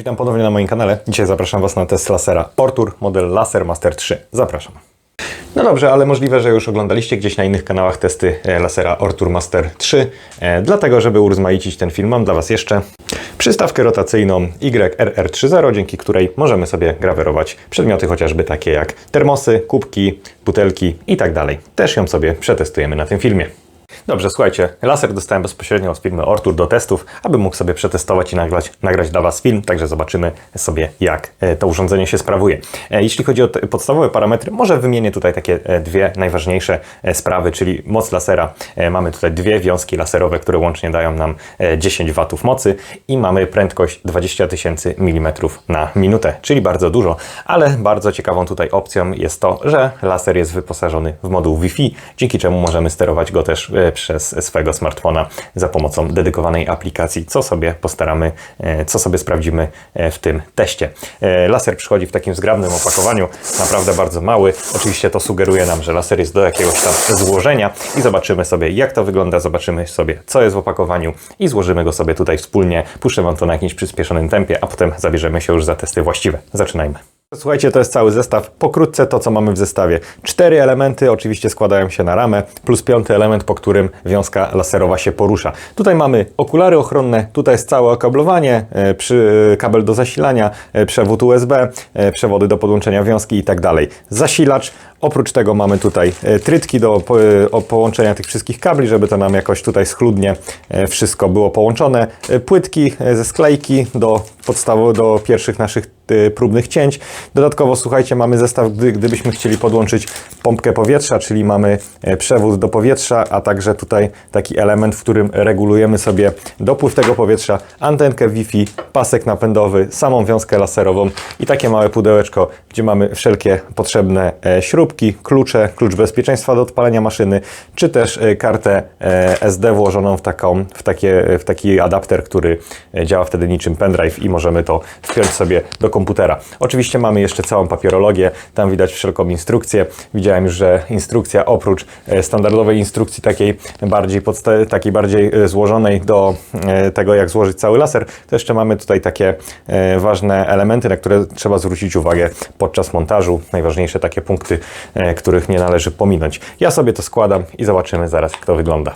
Witam ponownie na moim kanale. Dzisiaj zapraszam Was na test lasera Portur, model Laser Master 3. Zapraszam. No dobrze, ale możliwe, że już oglądaliście gdzieś na innych kanałach testy e, lasera Ortur Master 3. E, Dlatego, żeby urozmaicić ten film, mam dla Was jeszcze przystawkę rotacyjną YRR30, dzięki której możemy sobie grawerować przedmioty chociażby takie jak termosy, kubki, butelki i tak. Też ją sobie przetestujemy na tym filmie. Dobrze, słuchajcie, laser dostałem bezpośrednio od firmy Ortur do testów, aby mógł sobie przetestować i nagrać, nagrać dla Was film, także zobaczymy sobie, jak e, to urządzenie się sprawuje. E, Jeśli chodzi o podstawowe parametry, może wymienię tutaj takie e, dwie najważniejsze sprawy, czyli moc lasera. Mamy tutaj dwie wiązki laserowe, które łącznie dają nam e, 10 W mocy i mamy prędkość 20 tysięcy mm na minutę, czyli bardzo dużo, ale bardzo ciekawą tutaj opcją jest to, że laser jest wyposażony w moduł Wi-Fi, dzięki czemu możemy sterować go też przez swojego smartfona za pomocą dedykowanej aplikacji, co sobie postaramy, e, co sobie sprawdzimy e, w tym teście. E, Laser przychodzi w takim zgrabnym opakowaniu, naprawdę bardzo mały. Oczywiście to sugeruje nam, że laser jest do jakiegoś tam złożenia i zobaczymy sobie, jak to wygląda, zobaczymy sobie, co jest w opakowaniu i złożymy go sobie tutaj wspólnie. Puszczę Wam to na jakimś przyspieszonym tempie, a potem zabierzemy się już za testy właściwe. Zaczynajmy. Słuchajcie, to jest cały zestaw. Pokrótce to, co mamy w zestawie. Cztery elementy oczywiście składają się na ramę, plus piąty element, po którym wiązka laserowa się porusza. Tutaj mamy okulary ochronne, tutaj jest całe okablowanie, e, przy, kabel do zasilania, e, przewód USB, e, przewody do podłączenia wiązki i tak dalej. Zasilacz. Oprócz tego mamy tutaj e, trytki do e, połączenia tych wszystkich kabli, żeby to nam jakoś tutaj schludnie e, wszystko było połączone. Płytki ze sklejki do podstawowych, do pierwszych naszych próbnych cięć. Dodatkowo, słuchajcie, mamy zestaw, gdy, gdybyśmy chcieli podłączyć pompkę powietrza, czyli mamy przewód do powietrza, a także tutaj taki element, w którym regulujemy sobie dopływ tego powietrza, antenkę Wi-Fi, pasek napędowy, samą wiązkę laserową i takie małe pudełeczko, gdzie mamy wszelkie potrzebne e, klucze, klucz bezpieczeństwa do odpalenia maszyny, czy też e, kartę e, SD włożoną w, taką, w, takie, w taki adapter, który e, działa wtedy niczym pendrive i możemy to wpiąć sobie do komputera. Oczywiście mamy jeszcze całą papierologię, tam widać wszelką instrukcję. Widziałem już, że instrukcja oprócz e, standardowej instrukcji takiej bardziej, takiej bardziej e, złożonej do e, tego, jak złożyć cały laser, to jeszcze mamy tutaj takie e, ważne elementy, na które trzeba zwrócić uwagę podczas montażu. Najważniejsze takie punkty, e, których nie należy pominąć. Ja sobie to składam i zobaczymy zaraz, jak to wygląda.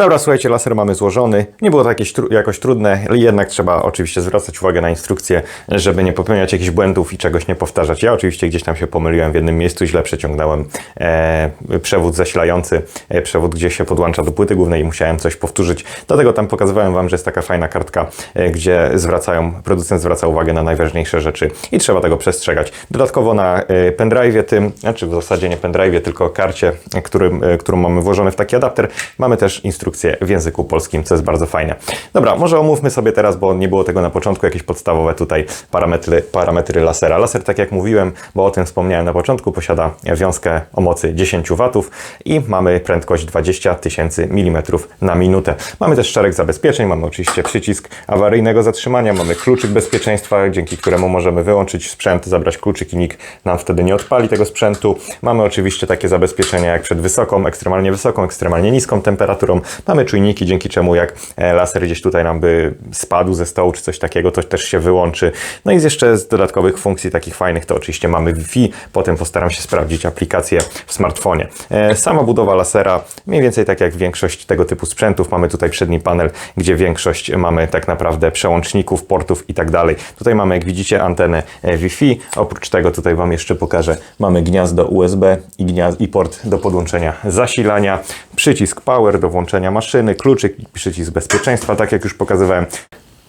Dobra, słuchajcie, laser mamy złożony. Nie było to jakieś tru- jakoś trudne, jednak trzeba oczywiście zwracać uwagę na instrukcję, żeby nie popełniać jakichś błędów i czegoś nie powtarzać. Ja oczywiście gdzieś tam się pomyliłem w jednym miejscu, źle przeciągnąłem e, przewód zasilający, e, przewód, gdzie się podłącza do płyty głównej i musiałem coś powtórzyć. Dlatego tam pokazywałem Wam, że jest taka fajna kartka, e, gdzie zwracają, producent zwraca uwagę na najważniejsze rzeczy i trzeba tego przestrzegać. Dodatkowo na e, pendrive'ie tym, znaczy w zasadzie nie pendrive'ie, tylko karcie, którym, e, którą mamy włożony w taki adapter, mamy też instrukcję w języku polskim, co jest bardzo fajne. Dobra, może omówmy sobie teraz, bo nie było tego na początku, jakieś podstawowe tutaj parametry, parametry lasera. Laser, tak jak mówiłem, bo o tym wspomniałem na początku, posiada wiązkę o mocy 10 W i mamy prędkość 20 tysięcy mm na minutę. Mamy też szereg zabezpieczeń, mamy oczywiście przycisk awaryjnego zatrzymania, mamy kluczyk bezpieczeństwa, dzięki któremu możemy wyłączyć sprzęt, zabrać kluczyk i nikt nam wtedy nie odpali tego sprzętu. Mamy oczywiście takie zabezpieczenia jak przed wysoką, ekstremalnie wysoką, ekstremalnie niską temperaturą. Mamy czujniki, dzięki czemu jak e, laser gdzieś tutaj nam by spadł ze stołu czy coś takiego, to też się wyłączy. No i jeszcze z dodatkowych funkcji takich fajnych to oczywiście mamy Wi-Fi, potem postaram się sprawdzić aplikację w smartfonie. E, Sama budowa lasera, mniej więcej tak jak większość tego typu sprzętów, mamy tutaj przedni panel, gdzie większość mamy tak naprawdę przełączników, portów i tak dalej. Tutaj mamy, jak widzicie, antenę e, Wi-Fi. Oprócz tego tutaj Wam jeszcze pokażę, mamy gniazdo USB i, gniaz- i port do podłączenia zasilania, przycisk power do włączenia maszyny, kluczyk i przycisk bezpieczeństwa, tak jak już pokazywałem.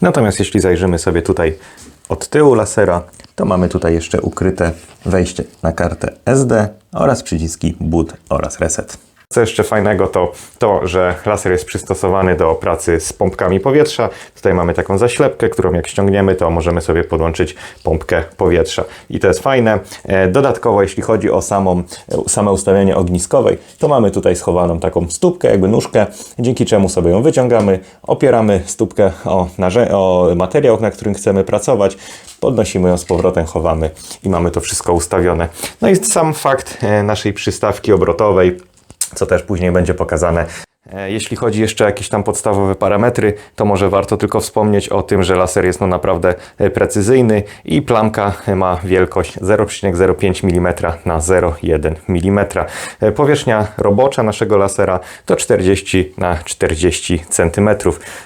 Natomiast jeśli zajrzymy sobie tutaj od tyłu lasera, to mamy tutaj jeszcze ukryte wejście na kartę SD oraz przyciski boot oraz reset. Co jeszcze fajnego to to, że laser jest przystosowany do pracy z pompkami powietrza. Tutaj mamy taką zaślepkę, którą jak ściągniemy, to możemy sobie podłączyć pompkę powietrza. I to jest fajne. E, Dodatkowo, jeśli chodzi o samą, e, same ustawienie ogniskowej, to mamy tutaj schowaną taką stópkę, jakby nóżkę, dzięki czemu sobie ją wyciągamy, opieramy stópkę o, o materiał, na którym chcemy pracować, podnosimy ją z powrotem, chowamy i mamy to wszystko ustawione. No i sam fakt e, naszej przystawki obrotowej, co też później będzie pokazane. E, Jeśli chodzi jeszcze o jakieś tam podstawowe parametry, to może warto tylko wspomnieć o tym, że laser jest no naprawdę e, precyzyjny i plamka ma wielkość 0,05 mm na 0,1 mm. E, Powierzchnia robocza naszego lasera to 40 na 40 cm.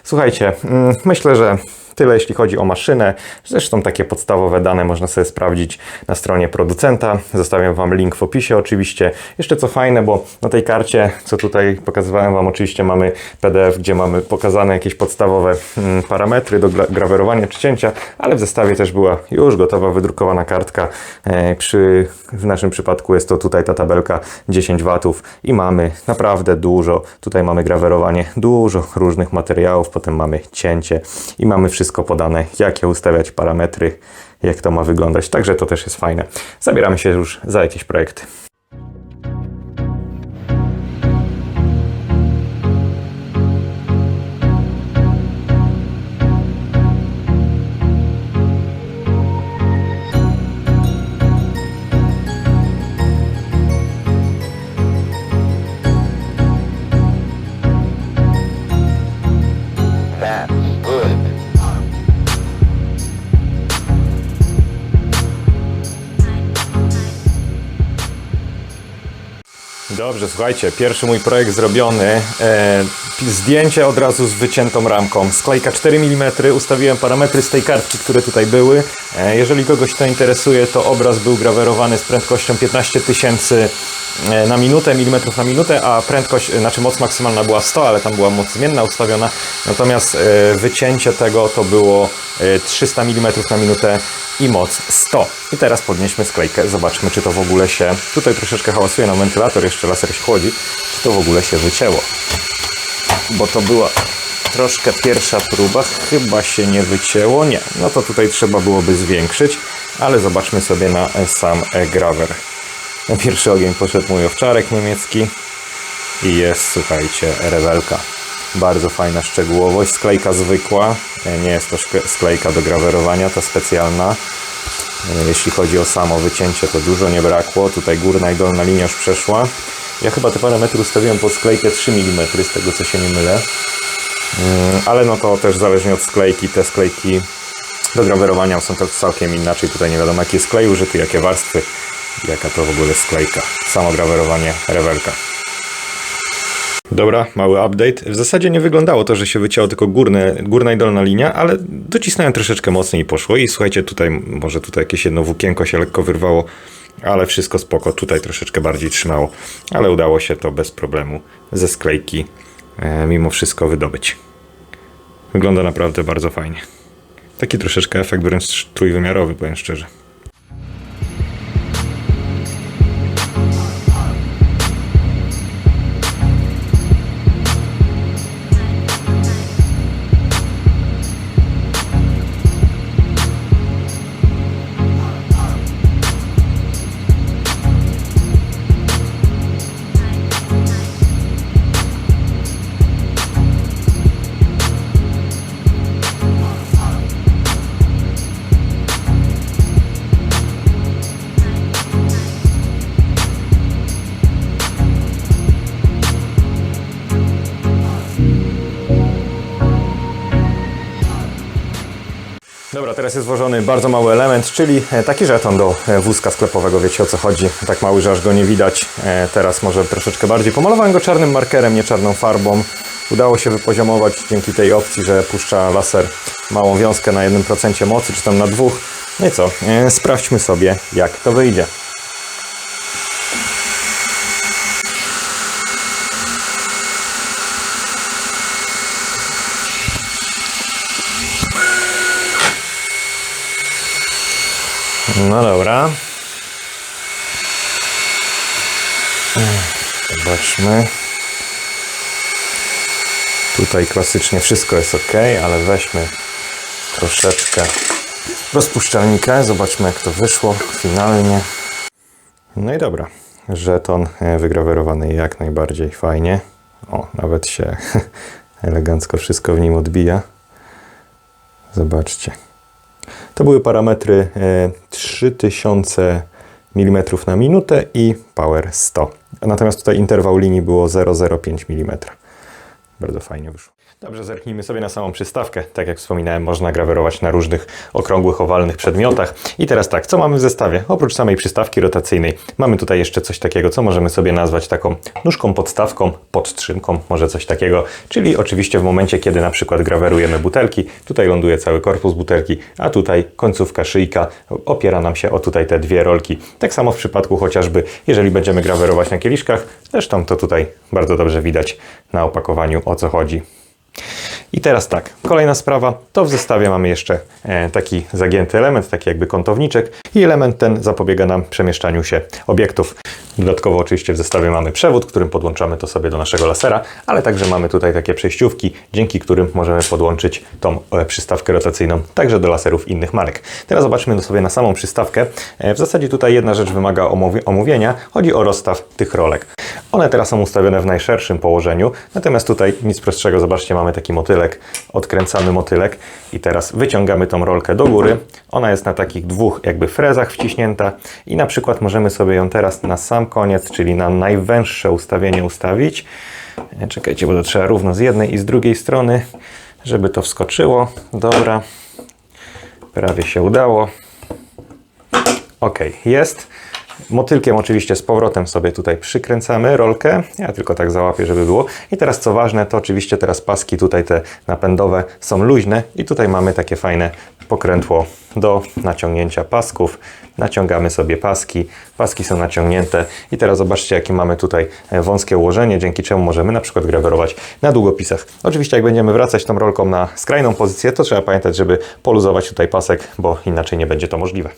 Słuchajcie, mm, myślę, że Tyle jeśli chodzi o maszynę. Zresztą takie podstawowe dane można sobie sprawdzić na stronie producenta. Zostawiam Wam link w opisie oczywiście. Jeszcze co fajne, bo na tej karcie, co tutaj pokazywałem Wam, oczywiście mamy PDF, gdzie mamy pokazane jakieś podstawowe mm, parametry do gra- grawerowania czy cięcia, ale w zestawie też była już gotowa, wydrukowana kartka. E, Przy, w naszym przypadku jest to tutaj ta tabelka 10 watów i mamy naprawdę dużo. Tutaj mamy grawerowanie dużo różnych materiałów, potem mamy cięcie i mamy wszystko podane, jakie ustawiać parametry, jak to ma wyglądać. Także to też jest fajne. Zabieramy się już za jakieś projekty. Dobrze, słuchajcie, pierwszy mój projekt zrobiony. Zdjęcie od razu z wyciętą ramką. Sklejka 4 mm, ustawiłem parametry z tej kartki, które tutaj były. E, jeżeli kogoś to interesuje, to obraz był grawerowany z prędkością 15 tysięcy e, na minutę, milimetrów na minutę, a prędkość, e, znaczy moc maksymalna była 100, ale tam była moc zmienna ustawiona. Natomiast wycięcie tego to było e, 300 mm na minutę i moc 100. I teraz podnieśmy sklejkę, zobaczmy czy to w ogóle się, tutaj troszeczkę hałasuje nam wentylator, jeszcze laser się chłodzi, czy to w ogóle się wycięło. Bo to była troszkę pierwsza próba, chyba się nie wycięło, nie. No to tutaj trzeba byłoby zwiększyć, ale zobaczmy sobie na sam grawer. Na pierwszy ogień poszedł mój owczarek niemiecki i jest, słuchajcie, rewelka. Bardzo fajna szczegółowość, sklejka zwykła, e, nie jest to sklejka do grawerowania, ta specjalna. E, Jeśli chodzi o samo wycięcie, to dużo nie brakło. Tutaj górna i dolna linia już przeszła. Ja chyba te parametry ustawiłem pod sklejkę 3 mm, z tego co się nie mylę. Mm, Ale no to też zależnie od sklejki, te sklejki do grawerowania są to całkiem inaczej. Tutaj nie wiadomo jaki jest klej użyty, jakie warstwy, jaka to w ogóle jest sklejka. Samo grawerowanie rewelka. Dobra, mały update. W zasadzie nie wyglądało to, że się wycięło tylko górne, górna i dolna linia, ale docisnąłem troszeczkę mocniej i poszło. I słuchajcie, tutaj może tutaj jakieś jedno włókienko się lekko wyrwało, ale wszystko spoko. Tutaj troszeczkę bardziej trzymało, ale udało się to bez problemu ze sklejki e, mimo wszystko wydobyć. Wygląda naprawdę bardzo fajnie. Taki troszeczkę efekt wręcz trójwymiarowy, powiem szczerze. Teraz jest włożony bardzo mały element, czyli e, taki żeton do e, wózka sklepowego, wiecie o co chodzi. Tak mały, że aż go nie widać. E, Teraz może troszeczkę bardziej. Pomalowałem go czarnym markerem, nie czarną farbą. Udało się wypoziomować dzięki tej opcji, że puszcza laser małą wiązkę na 1% mocy, czy tam na dwóch. No i co? Sprawdźmy sobie, jak to wyjdzie. No dobra. Zobaczmy. Tutaj klasycznie wszystko jest ok, ale weźmy troszeczkę rozpuszczalnika. Zobaczmy jak to wyszło finalnie. No i dobra. Żeton e, wygrawerowany jak najbardziej fajnie. O, nawet się elegancko wszystko w nim odbija. Zobaczcie. To były parametry e, 3000 mm na minutę i power 100. Natomiast tutaj interwał linii było 0,05 mm. Bardzo fajnie wyszło. Dobrze, zerknijmy sobie na samą przystawkę. Tak jak wspominałem, można grawerować na różnych okrągłych, owalnych przedmiotach. I teraz tak, co mamy w zestawie? Oprócz samej przystawki rotacyjnej, mamy tutaj jeszcze coś takiego, co możemy sobie nazwać taką nóżką podstawką, podtrzymką, może coś takiego. Czyli oczywiście w momencie, kiedy na przykład grawerujemy butelki, tutaj ląduje cały korpus butelki, a tutaj końcówka szyjka opiera nam się o tutaj te dwie rolki. Tak samo w przypadku chociażby, jeżeli będziemy grawerować na kieliszkach, zresztą to tutaj bardzo dobrze widać na opakowaniu o co chodzi. I teraz tak, kolejna sprawa, to w zestawie mamy jeszcze e, taki zagięty element, taki jakby kątowniczek i element ten zapobiega nam przemieszczaniu się obiektów. Dodatkowo oczywiście w zestawie mamy przewód, którym podłączamy to sobie do naszego lasera, ale także mamy tutaj takie przejściówki, dzięki którym możemy podłączyć tą e, przystawkę rotacyjną także do laserów innych marek. Teraz zobaczmy sobie na samą przystawkę. E, w zasadzie tutaj jedna rzecz wymaga omówi- omówienia, chodzi o rozstaw tych rolek. One teraz są ustawione w najszerszym położeniu, natomiast tutaj nic prostszego, zobaczcie, mamy taki motylek, odkręcamy motylek i teraz wyciągamy tą rolkę do góry. Ona jest na takich dwóch jakby frezach wciśnięta i na przykład możemy sobie ją teraz na sam koniec, czyli na najwęższe ustawienie ustawić. E, Czekajcie, bo to trzeba równo z jednej i z drugiej strony, żeby to wskoczyło. Dobra, prawie się udało. Ok, jest. Motylkiem oczywiście z powrotem sobie tutaj przykręcamy rolkę. Ja tylko tak załapię, żeby było. I teraz co ważne, to oczywiście teraz paski tutaj te napędowe są luźne i tutaj mamy takie fajne pokrętło do naciągnięcia pasków. Naciągamy sobie paski, paski są naciągnięte i teraz zobaczcie jakie mamy tutaj e, wąskie ułożenie, dzięki czemu możemy na przykład grawerować na długopisach. Oczywiście jak będziemy wracać tą rolką na skrajną pozycję, to trzeba pamiętać, żeby poluzować tutaj pasek, bo inaczej nie będzie to możliwe.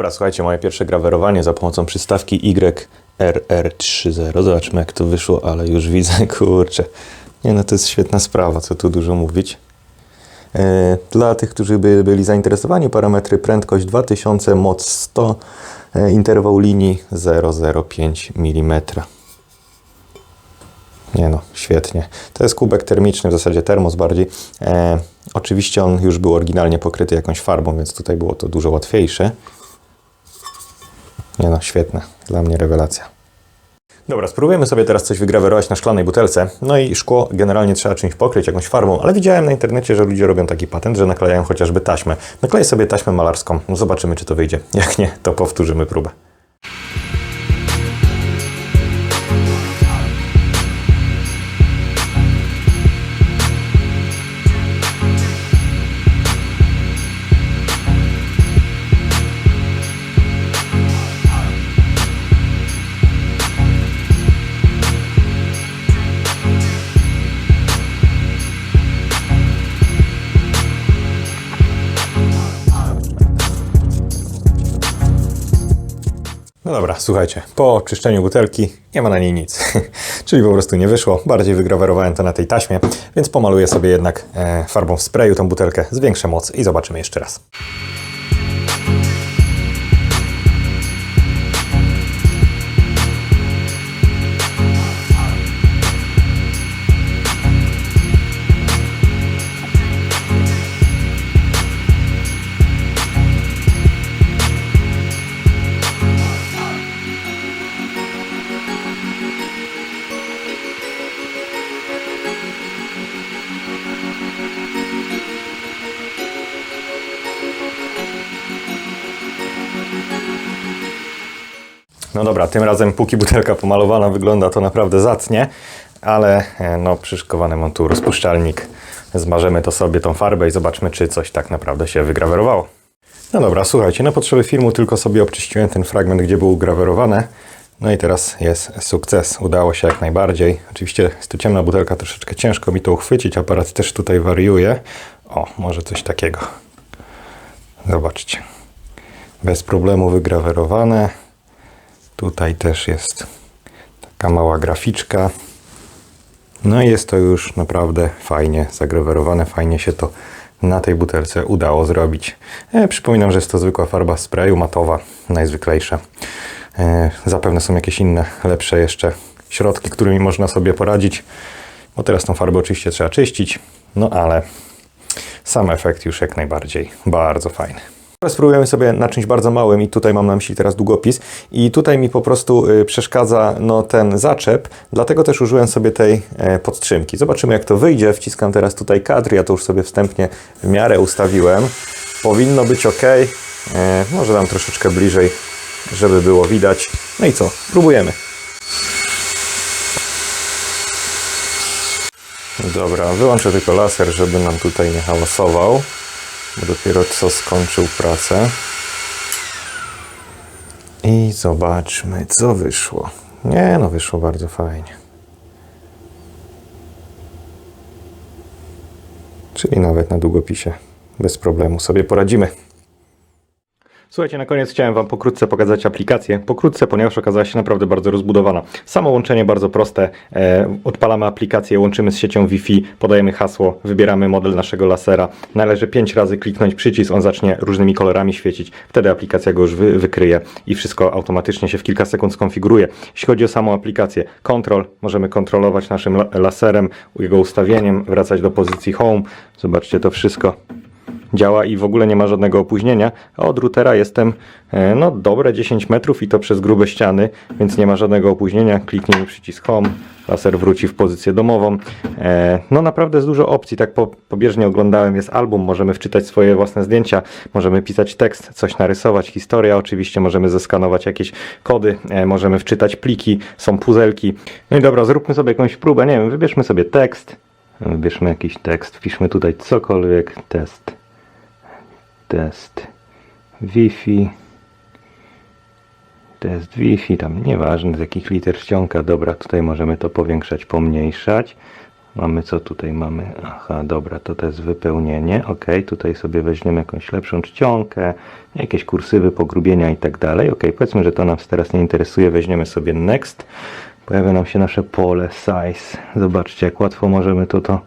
Dobra, słuchajcie, moje pierwsze grawerowanie za pomocą przystawki YRR30. Zobaczmy jak to wyszło, ale już widzę, kurczę. Nie no, to jest świetna sprawa, co tu dużo mówić. E, Dla tych, którzy by byli zainteresowani, parametry prędkość 2000, moc 100, e, interwał linii 0,05 mm. Nie no, świetnie. To jest kubek termiczny, w zasadzie termos bardziej. E, oczywiście on już był oryginalnie pokryty jakąś farbą, więc tutaj było to dużo łatwiejsze. Nie no, świetne. Dla mnie rewelacja. Dobra, spróbujemy sobie teraz coś wygrawerować na szklanej butelce. No i szkło generalnie trzeba czymś pokryć, jakąś farbą, ale widziałem na internecie, że ludzie robią taki patent, że naklejają chociażby taśmę. Nakleję sobie taśmę malarską, no zobaczymy czy to wyjdzie. Jak nie, to powtórzymy próbę. No dobra, słuchajcie, po oczyszczeniu butelki nie ma na niej nic. Czyli po prostu nie wyszło. Bardziej wygrawerowałem to na tej taśmie, więc pomaluję sobie jednak e, farbą w sprayu tą butelkę, zwiększę moc i zobaczymy jeszcze raz. No dobra, tym razem póki butelka pomalowana wygląda to naprawdę zacnie, ale e, no przyszkowany mam tu rozpuszczalnik. Zmarzemy to sobie tą farbę i zobaczmy, czy coś tak naprawdę się wygrawerowało. No dobra, słuchajcie, na potrzeby filmu tylko sobie obczyściłem ten fragment, gdzie było grawerowane. No i teraz jest sukces. Udało się jak najbardziej. Oczywiście jest ciemna butelka, troszeczkę ciężko mi to uchwycić. Aparat też tutaj wariuje. O, może coś takiego. Zobaczcie. Bez problemu wygrawerowane. Tutaj też jest taka mała graficzka. No i jest to już naprawdę fajnie zagrawerowane, fajnie się to na tej butelce udało zrobić. E, przypominam, że jest to zwykła farba sprayu matowa, najzwyklejsza. E, zapewne są jakieś inne, lepsze jeszcze środki, którymi można sobie poradzić, bo teraz tą farbę oczywiście trzeba czyścić, no ale sam efekt już jak najbardziej bardzo fajny. Teraz spróbujemy sobie na czymś bardzo małym i tutaj mam na myśli teraz długopis i tutaj mi po prostu y, przeszkadza no, ten zaczep, dlatego też użyłem sobie tej e, podtrzymki. Zobaczymy jak to wyjdzie. Wciskam teraz tutaj kadr, ja to już sobie wstępnie w miarę ustawiłem. Powinno być ok. E, może dam troszeczkę bliżej, żeby było widać. No i co? Próbujemy. Dobra, wyłączę tylko laser, żeby nam tutaj nie hałasował bo dopiero co skończył pracę. I zobaczmy, co wyszło. Nie, no wyszło bardzo fajnie. Czyli nawet na długopisie bez problemu sobie poradzimy. Słuchajcie, na koniec chciałem Wam pokrótce pokazać aplikację. Pokrótce, ponieważ okazała się naprawdę bardzo rozbudowana. Samo łączenie bardzo proste. E, odpalamy aplikację, łączymy z siecią Wi-Fi, podajemy hasło, wybieramy model naszego lasera. Należy 5 razy kliknąć przycisk, on zacznie różnymi kolorami świecić. Wtedy aplikacja go już wy, wykryje i wszystko automatycznie się w kilka sekund skonfiguruje. Jeśli chodzi o samą aplikację, kontrol, możemy kontrolować naszym la- laserem, jego ustawieniem, wracać do pozycji home. Zobaczcie to wszystko działa i w ogóle nie ma żadnego opóźnienia, a od routera jestem e, no dobre 10 metrów i to przez grube ściany, więc nie ma żadnego opóźnienia. Kliknijmy przycisk home, laser wróci w pozycję domową. E, No naprawdę jest dużo opcji, tak po, pobieżnie oglądałem, jest album, możemy wczytać swoje własne zdjęcia, możemy pisać tekst, coś narysować, historia oczywiście, możemy zeskanować jakieś kody, e, możemy wczytać pliki, są puzelki. No i dobra, zróbmy sobie jakąś próbę, nie wiem, wybierzmy sobie tekst, wybierzmy jakiś tekst, wpiszmy tutaj cokolwiek, test test Wi-Fi, test Wi-Fi, tam nieważne z jakich liter ściąga, dobra, tutaj możemy to powiększać, pomniejszać. Mamy co tutaj mamy? Aha, dobra, to to jest wypełnienie. Ok, tutaj sobie weźmiemy jakąś lepszą czcionkę, jakieś kursywy, pogrubienia i tak dalej. Ok, powiedzmy, że to nas teraz nie interesuje, weźmiemy sobie next. Pojawia nam się nasze pole size. Zobaczcie, jak łatwo możemy to, to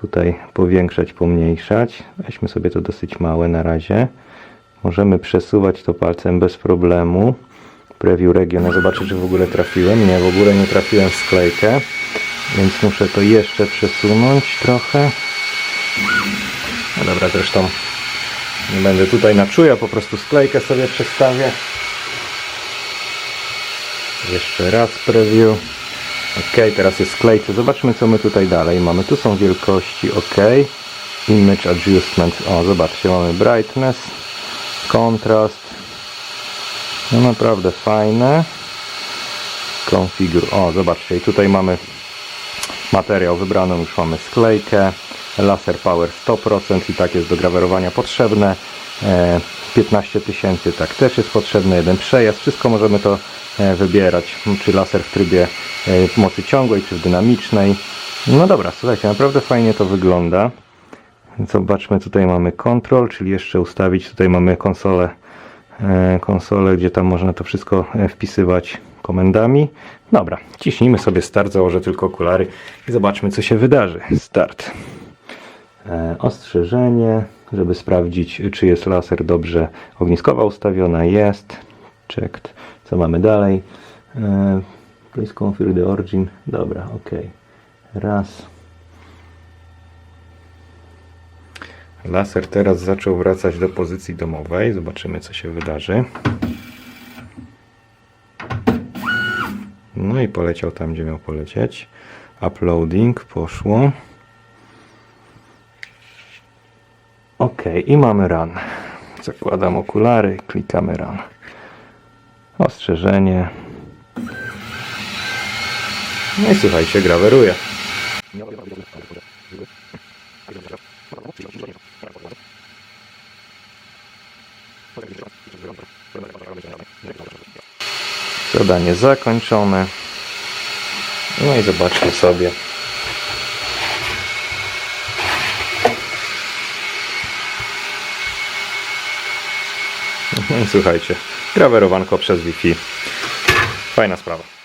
tutaj powiększać, pomniejszać. Weźmy sobie to dosyć małe na razie. Możemy przesuwać to palcem bez problemu. Preview region, zobaczyć, czy w ogóle trafiłem. Nie, w ogóle nie trafiłem w sklejkę, więc muszę to jeszcze przesunąć trochę. No dobra, zresztą nie będę tutaj na czuja, po prostu sklejkę sobie przestawię. Jeszcze raz preview. Ok, teraz jest sklejce. Zobaczmy co my tutaj dalej mamy. Tu są wielkości, ok. Image adjustment. O, zobaczcie, mamy brightness, kontrast. No naprawdę fajne. Configure. O, zobaczcie, tutaj mamy materiał wybraną, już mamy sklejkę. Laser power 100% i tak jest do grawerowania potrzebne. E, 15 tysięcy, tak też jest potrzebny jeden przejazd. Wszystko możemy to e, wybierać, czy laser w trybie e, mocy ciągłej, czy w dynamicznej. No dobra, słuchajcie, naprawdę fajnie to wygląda. Zobaczmy, tutaj mamy control, czyli jeszcze ustawić, tutaj mamy konsolę, e, konsolę, gdzie tam można to wszystko wpisywać komendami. Dobra, ciśnijmy sobie start, założę tylko okulary i zobaczmy, co się wydarzy. Start. Ostrzeżenie, żeby sprawdzić, czy jest laser dobrze ogniskowa ustawiona. Jest. Checked. Co mamy dalej? Please confirm the origin. Dobra, ok. Raz. Laser teraz zaczął wracać do pozycji domowej. Zobaczymy, co się wydarzy. No i poleciał tam, gdzie miał polecieć. Uploading poszło. Ok, i mamy run. Zakładam okulary, klikamy run. Ostrzeżenie. No i słuchajcie, graweruje. Zadanie zakończone. No i zobaczcie sobie. Słuchajcie, grawerowanko przez Wi-Fi. Fajna sprawa.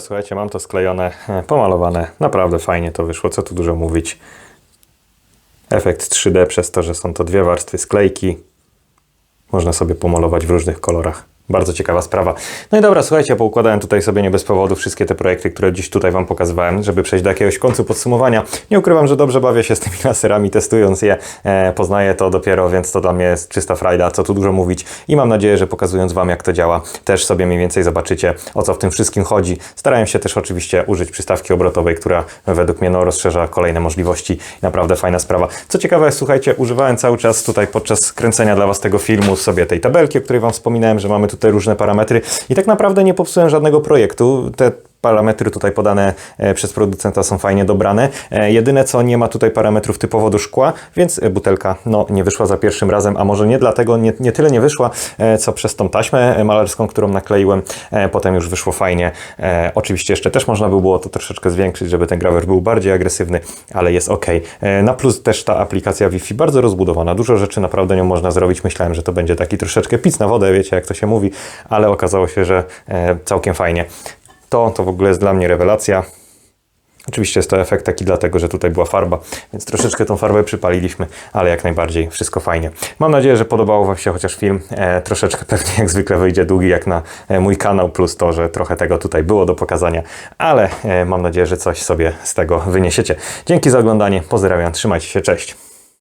Słuchajcie, mam to sklejone, e, pomalowane. Naprawdę fajnie to wyszło, co tu dużo mówić. Efekt 3D przez to, że są to dwie warstwy sklejki. Można sobie pomalować w różnych kolorach. Bardzo ciekawa sprawa. No i dobra, słuchajcie, poukładałem tutaj sobie nie bez powodu wszystkie te projekty, które dziś tutaj Wam pokazywałem, żeby przejść do jakiegoś końcu podsumowania. Nie ukrywam, że dobrze bawię się z tymi laserami, testując je. E, poznaję to dopiero, więc to dla mnie jest czysta frajda, co tu dużo mówić. I mam nadzieję, że pokazując Wam, jak to działa, też sobie mniej więcej zobaczycie, o co w tym wszystkim chodzi. Starałem się też oczywiście użyć przystawki obrotowej, która według mnie no, rozszerza kolejne możliwości. Naprawdę fajna sprawa. Co ciekawe, słuchajcie, używałem cały czas tutaj podczas kręcenia dla Was tego filmu sobie tej tabelki, o której Wam wspominałem, że mamy tutaj różne parametry i tak naprawdę nie popsułem żadnego projektu. Te parametry tutaj podane e, przez producenta są fajnie dobrane. E, Jedyne co nie ma tutaj parametrów typowo do szkła, więc butelka no, nie wyszła za pierwszym razem, a może nie dlatego, nie, nie tyle nie wyszła, e, co przez tą taśmę malarską, którą nakleiłem, potem już wyszło fajnie. Oczywiście jeszcze też można by było to troszeczkę zwiększyć, żeby ten grawer był bardziej agresywny, ale jest ok. Na plus też ta aplikacja Wi-Fi bardzo rozbudowana, dużo rzeczy naprawdę nią można zrobić. Myślałem, że to będzie taki troszeczkę pic na wodę, wiecie jak to się mówi, ale okazało się, że całkiem fajnie. To, to w ogóle jest dla mnie rewelacja. Oczywiście jest to efekt taki dlatego, że tutaj była farba, więc troszeczkę tą farbę przypaliliśmy, ale jak najbardziej wszystko fajnie. Mam nadzieję, że podobał Wam się chociaż film. E, troszeczkę pewnie jak zwykle wyjdzie długi jak na e, mój kanał, plus to, że trochę tego tutaj było do pokazania, ale e, mam nadzieję, że coś sobie z tego wyniesiecie. Dzięki za oglądanie, pozdrawiam, trzymajcie się, cześć.